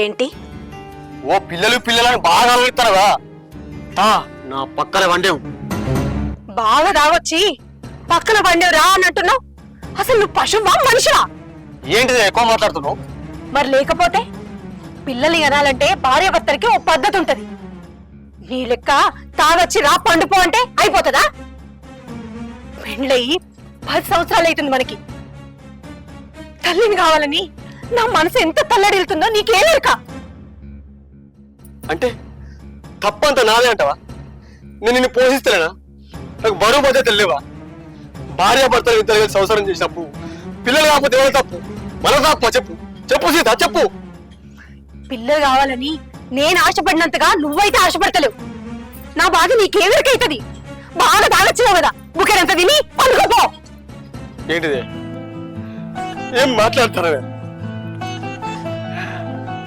ఏంటి? ఓ పిల్లలు పిల్లలని బాగా అలుగుతారా తా నా పక్కన వండేవు. బాగా రావచ్చి పక్కన బండి రా అన్నట్టున్నావు. అసలు నువ్వు పశువా మనిషివా? ఏంటిది ఎక్కువ మాట్లాడుతున్నావు? మరి లేకపోతే పిల్లల్ని అనాలంటే భార్య భర్తలకి ఓ పద్ధతి ఉంటది. నీ లెక్క తాగొచ్చి రా పండుపో అంటే అయిపోతుందా? పెళ్ళయి పది సంవత్సరాలు అవుతుంది మనకి. తల్లిని కావాలని నా మనసు ఎంత తల్లడిల్తుందో నీకేలేక అంటే తప్పంత నాదే అంటావా? నేను నిన్ను పోషిస్తలేనా? నాకు బరువు బాధ్యత లేవా? భార్య భర్తలు ఇద్దరు కలిసి సంసారం చేసినప్పుడు పిల్లలు కాకపోతే ఎవరు తప్పు? మన తప్ప చెప్పు. చెప్పు సీత చెప్పు. పిల్లలు కావాలని నేను ఆశపడినంతగా నువ్వైతే ఆశపడతలేవు. నా బాధ నీకేవరికైతది? బాగా తాగొచ్చినావు కదా బుకెడంత తిని పండుకోపో ఏంటిది? ఏం మాట్లాడతారా